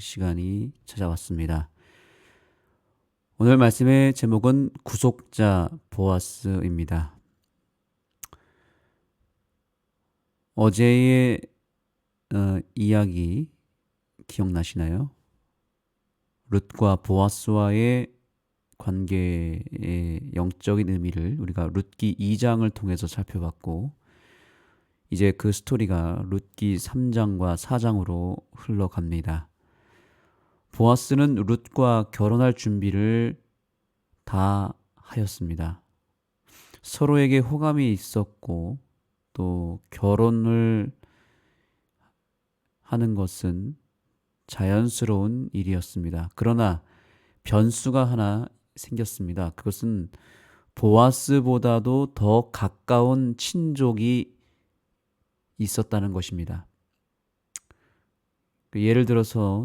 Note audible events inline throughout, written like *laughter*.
시간이 찾아왔습니다. 오늘 말씀의 제목은 구속자 보아스입니다. 어제의 어, 이야기 기억나시나요? 룻과 보아스와의 관계의 영적인 의미를 우리가 룻기 2장을 통해서 살펴봤고 이제 그 스토리가 룻기 3장과 4장으로 흘러갑니다. 보아스는 룻과 결혼할 준비를 다 하였습니다. 서로에게 호감이 있었고 또 결혼을 하는 것은 자연스러운 일이었습니다. 그러나 변수가 하나 생겼습니다. 그것은 보아스보다도 더 가까운 친족이 있었다는 것입니다. 그 예를 들어서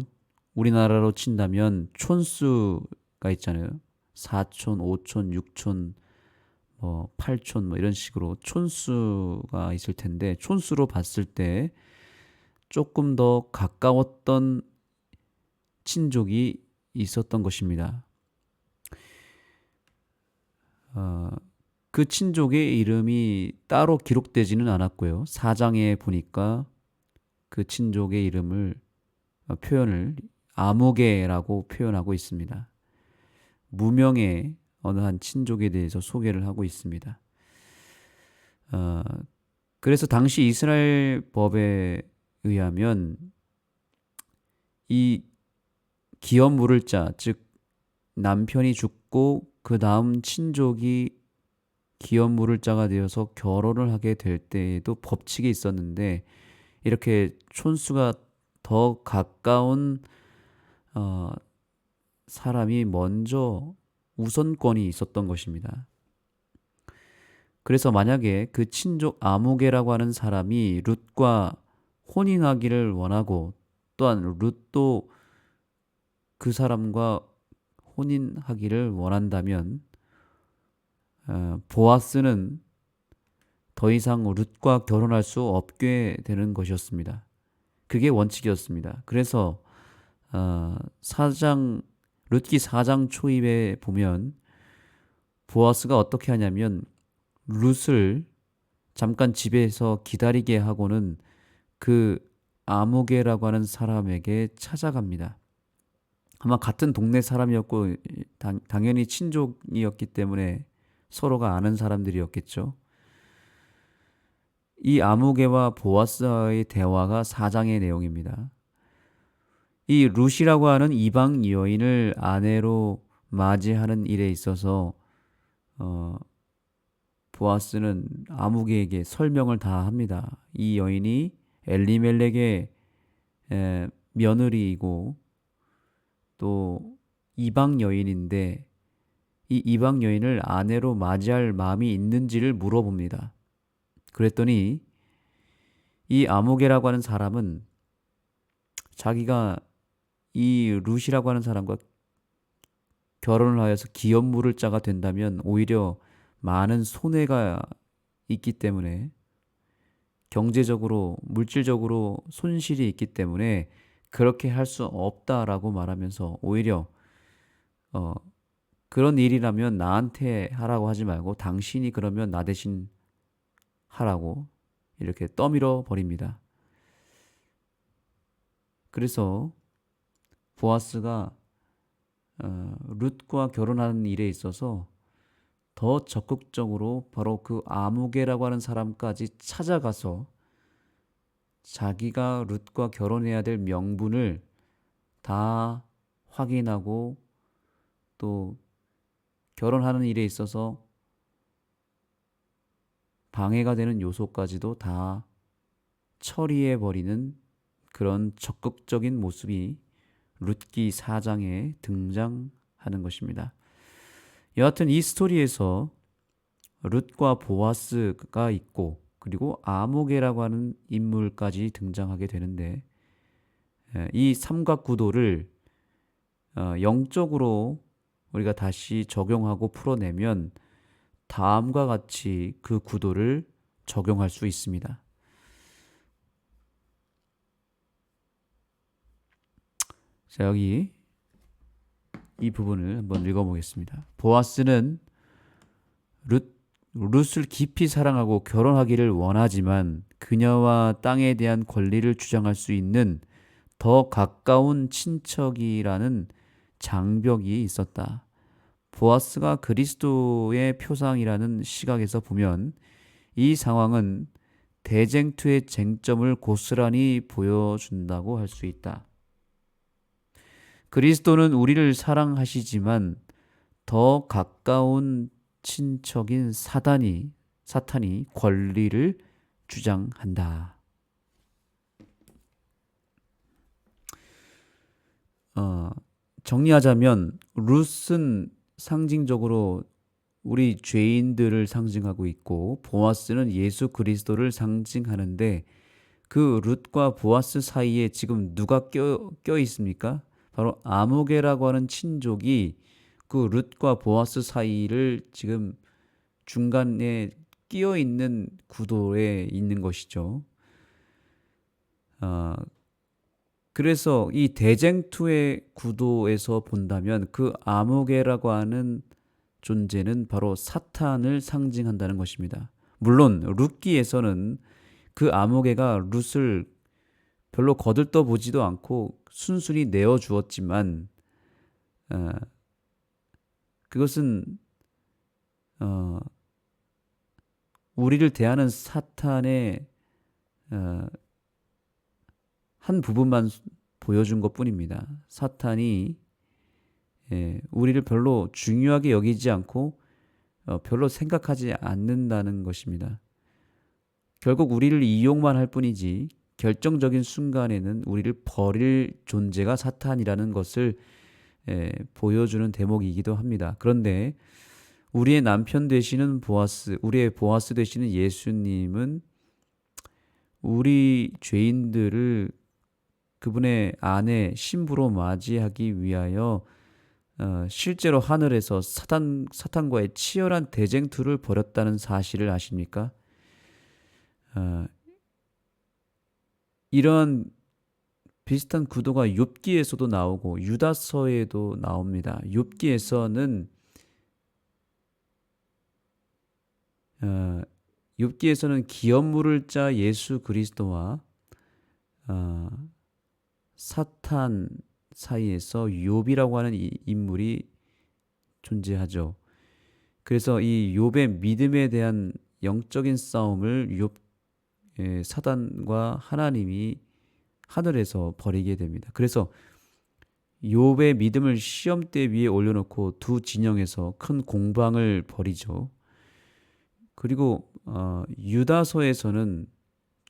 우리나라로 친다면 촌수가 있잖아요. 4촌, 5촌, 6촌, 뭐 8촌 뭐 이런 식으로 촌수가 있을 텐데 촌수로 봤을 때 조금 더 가까웠던 친족이 있었던 것입니다. 어, 그 친족의 이름이 따로 기록되지는 않았고요. 사장에 보니까 그 친족의 이름을 어, 표현을 아무개라고 표현하고 있습니다. 무명의 어느 한 친족에 대해서 소개를 하고 있습니다. 어, 그래서 당시 이스라엘 법에 의하면 이 기업 물을 자, 즉 남편이 죽고 그 다음 친족이 기업 물을 자가 되어서 결혼을 하게 될 때에도 법칙이 있었는데 이렇게 촌수가 더 가까운 어, 사람이 먼저 우선권이 있었던 것입니다. 그래서 만약에 그 친족 아무개라고 하는 사람이 룻과 혼인하기를 원하고 또한 룻도 그 사람과 혼인하기를 원한다면 어, 보아스는 더 이상 룻과 결혼할 수 없게 되는 것이었습니다. 그게 원칙이었습니다. 그래서 어, 사장 룻기 4장 초입에 보면 보아스가 어떻게 하냐면 룻을 잠깐 집에서 기다리게 하고는 그 아무개라고 하는 사람에게 찾아갑니다. 아마 같은 동네 사람이었고 당, 당연히 친족이었기 때문에 서로가 아는 사람들이었겠죠. 이 아무개와 보아스와의 대화가 사장의 내용입니다. 이 루시라고 하는 이방 여인을 아내로 맞이하는 일에 있어서 어, 보아스는 아무개에게 설명을 다 합니다. 이 여인이 엘리멜렉의 에, 며느리이고 또 이방 여인인데 이 이방 여인을 아내로 맞이할 마음이 있는지를 물어봅니다. 그랬더니 이 아무개라고 하는 사람은 자기가 이 루시라고 하는 사람과 결혼을 하여서 기업 물을 자가 된다면 오히려 많은 손해가 있기 때문에 경제적으로 물질적으로 손실이 있기 때문에 그렇게 할 수 없다라고 말하면서 오히려 어 그런 일이라면 나한테 하라고 하지 말고 당신이 그러면 나 대신 하라고 이렇게 떠밀어 버립니다. 그래서 보아스가 어, 룻과 결혼하는 일에 있어서 더 적극적으로 바로 그 아무개라고 하는 사람까지 찾아가서 자기가 룻과 결혼해야 될 명분을 다 확인하고 또 결혼하는 일에 있어서 방해가 되는 요소까지도 다 처리해 버리는 그런 적극적인 모습이 룻기 4장에 등장하는 것입니다. 여하튼 이 스토리에서 룻과 보아스가 있고 그리고 아모게라고 하는 인물까지 등장하게 되는데 이 삼각구도를 어, 영적으로 우리가 다시 적용하고 풀어내면 다음과 같이 그 구도를 적용할 수 있습니다. 자, 여기 이 부분을 한번 읽어보겠습니다. 보아스는 룻, 룻을 깊이 사랑하고 결혼하기를 원하지만 그녀와 땅에 대한 권리를 주장할 수 있는 더 가까운 친척이라는 장벽이 있었다. 보아스가 그리스도의 표상이라는 시각에서 보면 이 상황은 대쟁투의 쟁점을 고스란히 보여준다고 할 수 있다. 그리스도는 우리를 사랑하시지만 더 가까운 친척인 사단이 사탄이 권리를 주장한다. 어, 정리하자면 룻은 상징적으로 우리 죄인들을 상징하고 있고 보아스는 예수 그리스도를 상징하는데 그 룻과 보아스 사이에 지금 누가 껴, 껴 있습니까? 바로 아무게라고 하는 친족이 그 룻과 보아스 사이를 지금 중간에 끼어 있는 구도에 있는 것이죠. 어, 그래서 이 대쟁투의 구도에서 본다면 그 아무개라고 하는 존재는 바로 사탄을 상징한다는 것입니다. 물론 룻기에서는 그 아무개가 룻을 별로 거들떠 보지도 않고 순순히 내어 주었지만 어, 그것은 어, 우리를 대하는 사탄의 어, 한 부분만 보여준 것 뿐입니다. 사탄이 예, 우리를 별로 중요하게 여기지 않고 어, 별로 생각하지 않는다는 것입니다. 결국 우리를 이용만 할 뿐이지 결정적인 순간에는 우리를 버릴 존재가 사탄이라는 것을 예, 보여주는 대목이기도 합니다. 그런데 우리의 남편 되시는 보아스, 우리의 보아스 되시는 예수님은 우리 죄인들을 그분의 아내 신부로 맞이하기 위하여 어, 실제로 하늘에서 사탄 사탄과의 치열한 대쟁투를 벌였다는 사실을 아십니까? 어, 이런 비슷한 구도가 욥기에서도 나오고 유다서에도 나옵니다. 욥기에서는 어, 욥기에서는 기업물을 짜 예수 그리스도와 어, 사탄 사이에서 욥이라고 하는 이 인물이 존재하죠. 그래서 이 욥의 믿음에 대한 영적인 싸움을 욥 예, 사단과 하나님이 하늘에서 벌이게 됩니다. 그래서 욥의 믿음을 시험대 위에 올려놓고 두 진영에서 큰 공방을 벌이죠. 그리고 어, 유다서에서는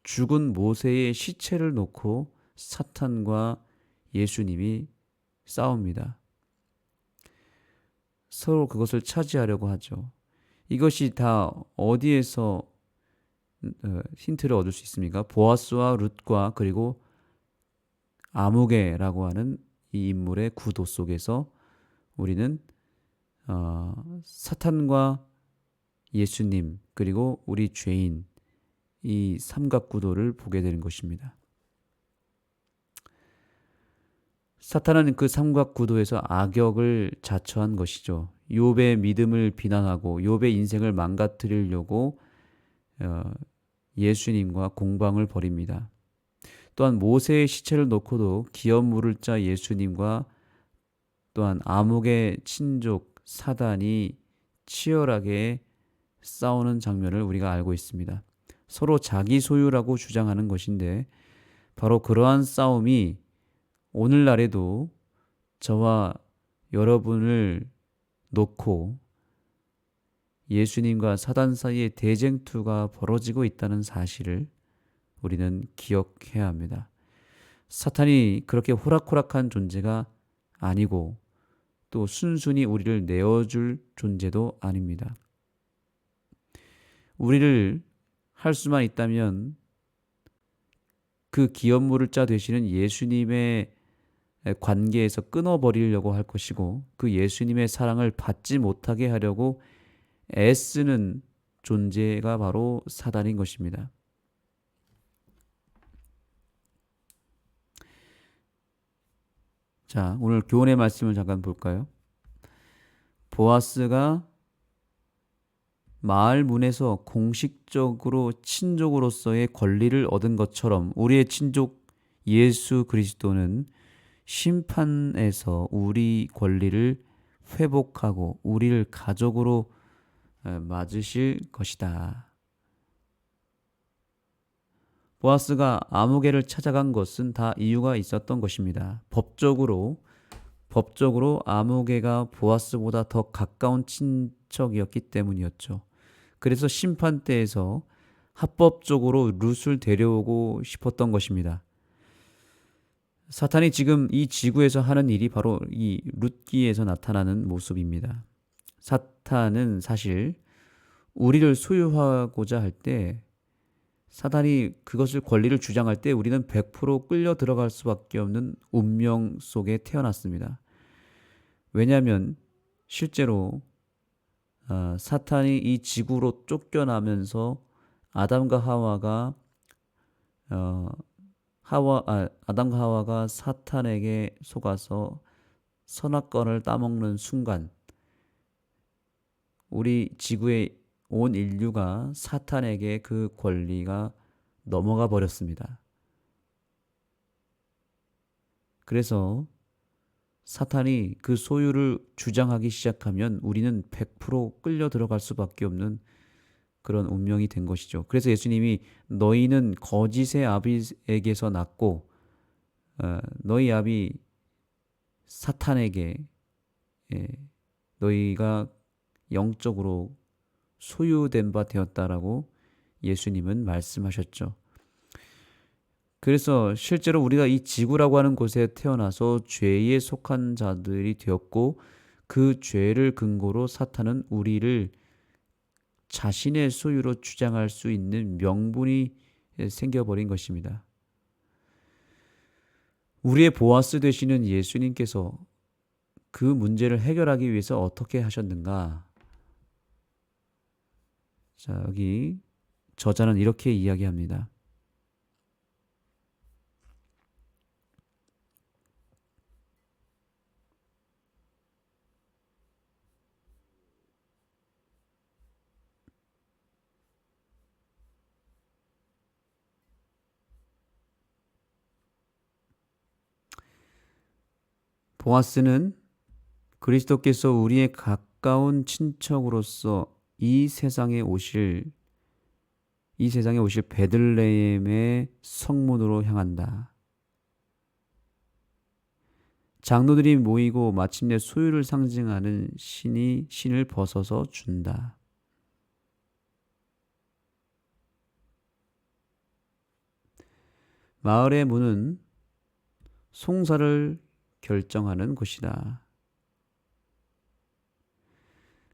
죽은 모세의 시체를 놓고 사탄과 예수님이 싸웁니다. 서로 그것을 차지하려고 하죠. 이것이 다 어디에서 어, 힌트를 얻을 수 있습니까? 보아스와 룻과 그리고 아무게라고 하는 이 인물의 구도 속에서 우리는 어, 사탄과 예수님 그리고 우리 죄인 이 삼각 구도를 보게 되는 것입니다. 사탄은 그 삼각 구도에서 악역을 자처한 것이죠. 욥의 믿음을 비난하고 욥의 인생을 망가뜨리려고 어, 예수님과 공방을 벌입니다. 또한 모세의 시체를 놓고도 기업 물을 짜 예수님과 또한 암흑의 친족 사단이 치열하게 싸우는 장면을 우리가 알고 있습니다. 서로 자기 소유라고 주장하는 것인데 바로 그러한 싸움이 오늘날에도 저와 여러분을 놓고 예수님과 사단 사이의 대쟁투가 벌어지고 있다는 사실을 우리는 기억해야 합니다. 사탄이 그렇게 호락호락한 존재가 아니고 또 순순히 우리를 내어줄 존재도 아닙니다. 우리를 할 수만 있다면 그 기업물을 짜 되시는 예수님의 관계에서 끊어버리려고 할 것이고 그 예수님의 사랑을 받지 못하게 하려고 애쓰는 존재가 바로 사단인 것입니다. 자, 오늘 교훈의 말씀을 잠깐 볼까요? 보아스가 마을 문에서 공식적으로 친족으로서의 권리를 얻은 것처럼 우리의 친족 예수 그리스도는 심판에서 우리 권리를 회복하고 우리를 가족으로 맞으실 것이다. 보아스가 아무개를 찾아간 것은 다 이유가 있었던 것입니다. 법적으로 법적으로 아무개가 보아스보다 더 가까운 친척이었기 때문이었죠. 그래서 심판대에서 합법적으로 룻을 데려오고 싶었던 것입니다. 사탄이 지금 이 지구에서 하는 일이 바로 이 룻기에서 나타나는 모습입니다. 사탄은 사실 우리를 소유하고자 할 때 사탄이 그것을 권리를 주장할 때 우리는 100% 끌려 들어갈 수밖에 없는 운명 속에 태어났습니다. 왜냐하면 실제로 어, 사탄이 이 지구로 쫓겨나면서 아담과 하와가 어, 하와 아, 아담과 하와가 사탄에게 속아서 선악과를 따먹는 순간 우리 지구의 온 인류가 사탄에게 그 권리가 넘어가 버렸습니다. 그래서 사탄이 그 소유를 주장하기 시작하면 우리는 100% 끌려 들어갈 수밖에 없는 그런 운명이 된 것이죠. 그래서 예수님이 너희는 거짓의 아비에게서 났고 어, 너희 아비 사탄에게 예, 너희가 영적으로 소유된 바 되었다라고 예수님은 말씀하셨죠. 그래서 실제로 우리가 이 지구라고 하는 곳에 태어나서 죄에 속한 자들이 되었고 그 죄를 근거로 사탄은 우리를 자신의 소유로 주장할 수 있는 명분이 생겨버린 것입니다. 우리의 보아스 되시는 예수님께서 그 문제를 해결하기 위해서 어떻게 하셨는가? 자, 여기 저자는 이렇게 이야기합니다. 보아스는 그리스도께서 우리의 가까운 친척으로서 이 세상에 오실 이 세상에 오실 베들레헴의 성문으로 향한다. 장로들이 모이고 마침내 소유를 상징하는 신이 신을 벗어서 준다. 마을의 문은 송사를 결정하는 곳이다.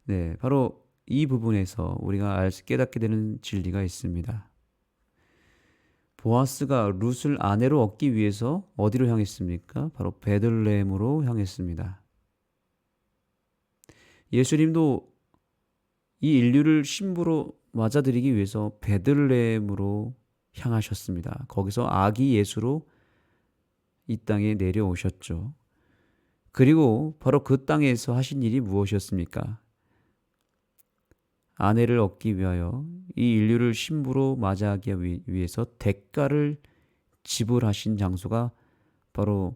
네, 바로 이 부분에서 우리가 알수 깨닫게 되는 진리가 있습니다. 보아스가 룻을 아내로 얻기 위해서 어디로 향했습니까? 바로 베들레헴으로 향했습니다. 예수님도 이 인류를 신부로 맞아들이기 위해서 베들레헴으로 향하셨습니다. 거기서 아기 예수로 이 땅에 내려오셨죠. 그리고 바로 그 땅에서 하신 일이 무엇이었습니까? 아내를 얻기 위하여 이 인류를 신부로 맞이하기 위해서 대가를 지불하신 장소가 바로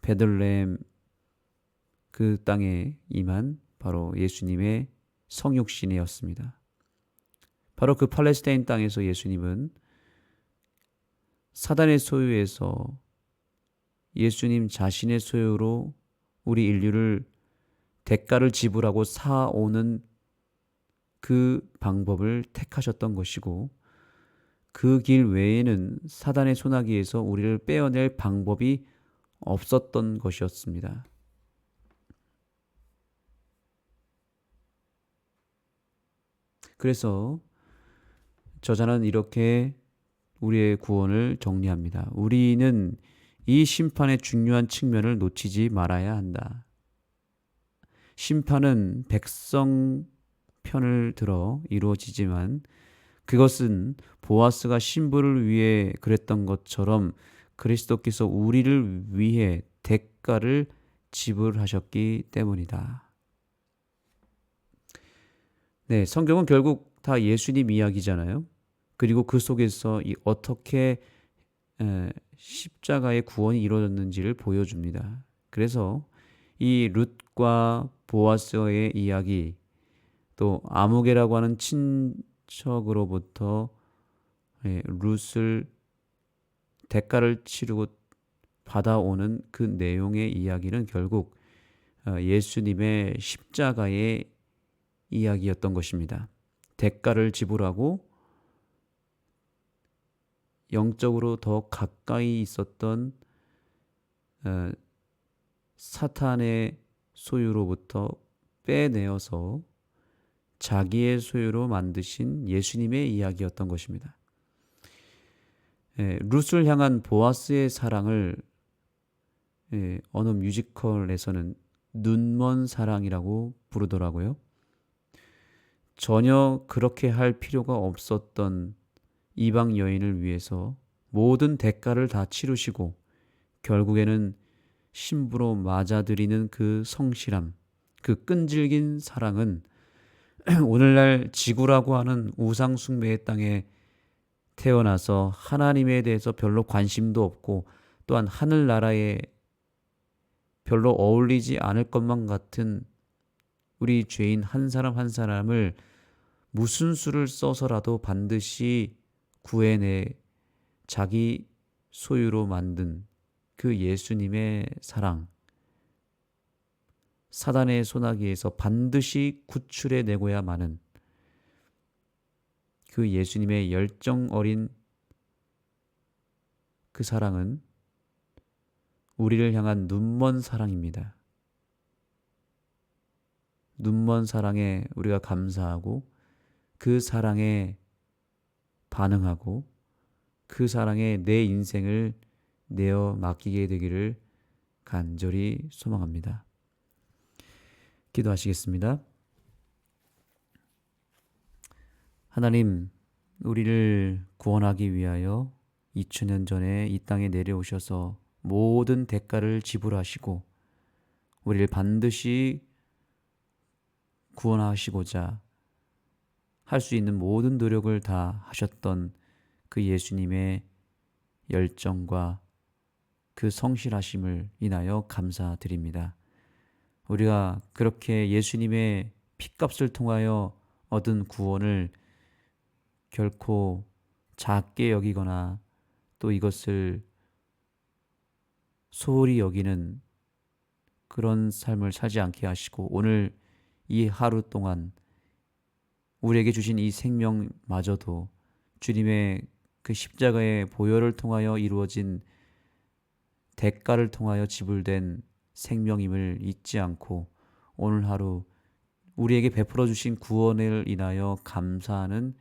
베들레헴 그 땅에 임한 바로 예수님의 성육신이었습니다. 바로 그 팔레스타인 땅에서 예수님은 사단의 소유에서 예수님 자신의 소유로 우리 인류를 대가를 지불하고 사오는 그 방법을 택하셨던 것이고 그 길 외에는 사단의 소나기에서 우리를 빼어낼 방법이 없었던 것이었습니다. 그래서 저자는 이렇게 우리의 구원을 정리합니다. 우리는 이 심판의 중요한 측면을 놓치지 말아야 한다. 심판은 백성 편을 들어 이루어지지만 그것은 보아스가 신부를 위해 그랬던 것처럼 그리스도께서 우리를 위해 대가를 지불하셨기 때문이다. 네, 성경은 결국 다 예수님 이야기잖아요. 그리고 그 속에서 이 어떻게 에, 십자가의 구원이 이루어졌는지를 보여줍니다. 그래서 이 룻과 보아스의 이야기 또 아무개라고 하는 친척으로부터 예, 룻을 대가를 치르고 받아오는 그 내용의 이야기는 결국 어, 예수님의 십자가의 이야기였던 것입니다. 대가를 지불하고 영적으로 더 가까이 있었던 어, 사탄의 소유로부터 빼내어서 자기의 소유로 만드신 예수님의 이야기였던 것입니다. 예, 룻을 향한 보아스의 사랑을 예, 어느 뮤지컬에서는 눈먼 사랑이라고 부르더라고요. 전혀 그렇게 할 필요가 없었던 이방 여인을 위해서 모든 대가를 다 치르시고 결국에는 신부로 맞아들이는 그 성실함, 그 끈질긴 사랑은 *clears throat* 오늘날 지구라고 하는 우상숭배의 땅에 태어나서 하나님에 대해서 별로 관심도 없고 또한 하늘나라에 별로 어울리지 않을 것만 같은 우리 죄인 한 사람 한 사람을 무슨 수를 써서라도 반드시 구해내 자기 소유로 만든 그 예수님의 사랑, 사단의 소나기에서 반드시 구출해 내고야 마는 그 예수님의 열정 어린 그 사랑은 우리를 향한 눈먼 사랑입니다. 눈먼 사랑에 우리가 감사하고 그 사랑에 반응하고 그 사랑에 내 인생을 내어 맡기게 되기를 간절히 소망합니다. 기도하시겠습니다. 하나님, 우리를 구원하기 위하여 2000년 전에 이 땅에 내려오셔서 모든 대가를 지불하시고 우리를 반드시 구원하시고자 할 수 있는 모든 노력을 다 하셨던 그 예수님의 열정과 그 성실하심을 인하여 감사드립니다. 우리가 그렇게 예수님의 피값을 통하여 얻은 구원을 결코 작게 여기거나 또 이것을 소홀히 여기는 그런 삶을 살지 않게 하시고 오늘 이 하루 동안 우리에게 주신 이 생명마저도 주님의 그 십자가의 보혈을 통하여 이루어진 대가를 통하여 지불된 생명임을 잊지 않고 오늘 하루 우리에게 베풀어 주신 구원을 인하여 감사하는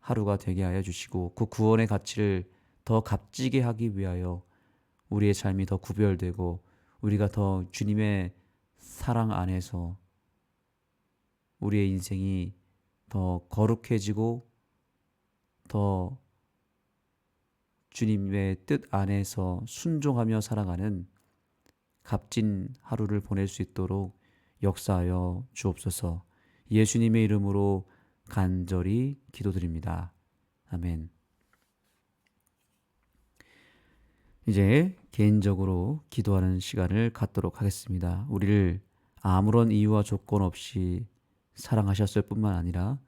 하루가 되게 하여 주시고 그 구원의 가치를 더 값지게 하기 위하여 우리의 삶이 더 구별되고 우리가 더 주님의 사랑 안에서 우리의 인생이 더 거룩해지고 더 주님의 뜻 안에서 순종하며 살아가는 값진 하루를 보낼 수 있도록 역사하여 주옵소서 예수님의 이름으로 간절히 기도드립니다. 아멘. 이제 개인적으로 기도하는 시간을 갖도록 하겠습니다. 우리를 아무런 이유와 조건 없이 사랑하셨을 뿐만 아니라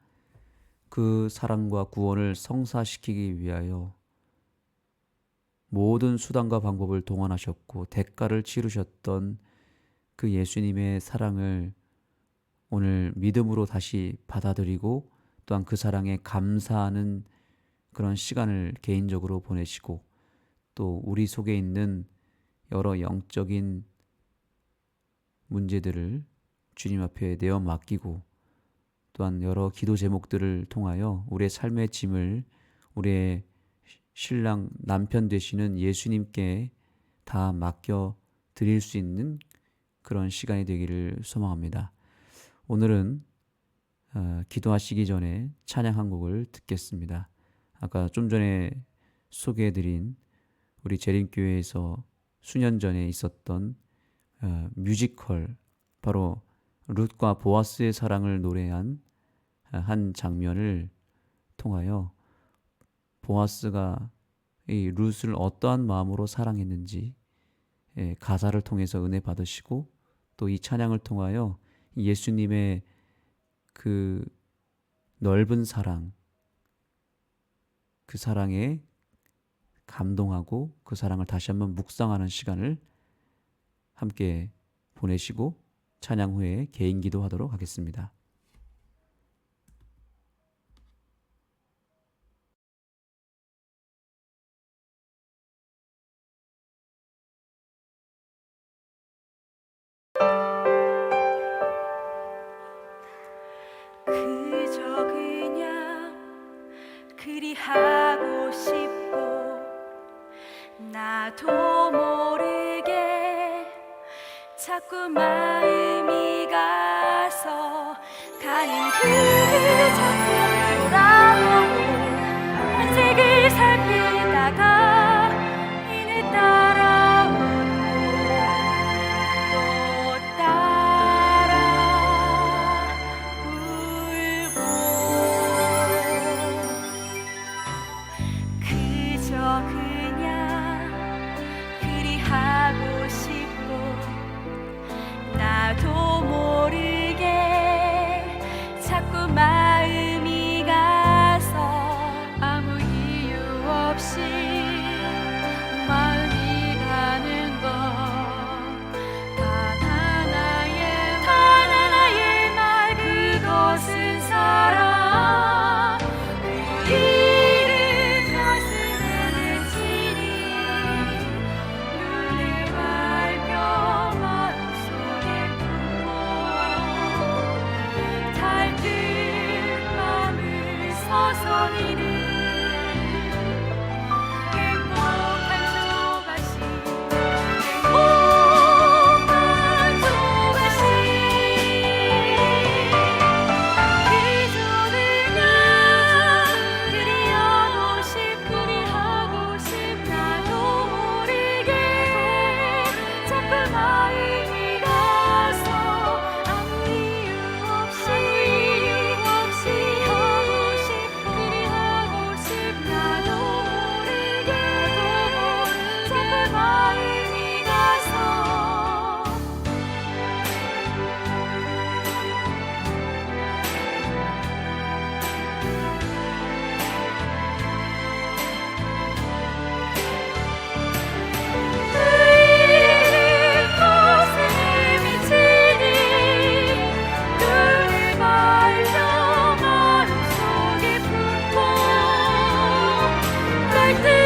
그 사랑과 구원을 성사시키기 위하여 모든 수단과 방법을 동원하셨고 대가를 치르셨던 그 예수님의 사랑을 오늘 믿음으로 다시 받아들이고 또한 그 사랑에 감사하는 그런 시간을 개인적으로 보내시고 또 우리 속에 있는 여러 영적인 문제들을 주님 앞에 내어 맡기고 또한 여러 기도 제목들을 통하여 우리의 삶의 짐을 우리의 신랑 남편 되시는 예수님께 다 맡겨 드릴 수 있는 그런 시간이 되기를 소망합니다. 오늘은 어, 기도하시기 전에 찬양 한 곡을 듣겠습니다. 아까 좀 전에 소개해드린 우리 재림교회에서 수년 전에 있었던 어, 뮤지컬 바로 룻과 보아스의 사랑을 노래한 어, 한 장면을 통하여 보아스가 이 룻을 어떠한 마음으로 사랑했는지 예, 가사를 통해서 은혜 받으시고 또 이 찬양을 통하여 예수님의 그 넓은 사랑 그 사랑에 감동하고 그 사랑을 다시 한번 묵상하는 시간을 함께 보내시고 찬양 후에 개인 기도하도록 하겠습니다. 그저 그냥 그리하고 싶고 나도 모르게 자꾸 마음이 가서 가는 길을 like this.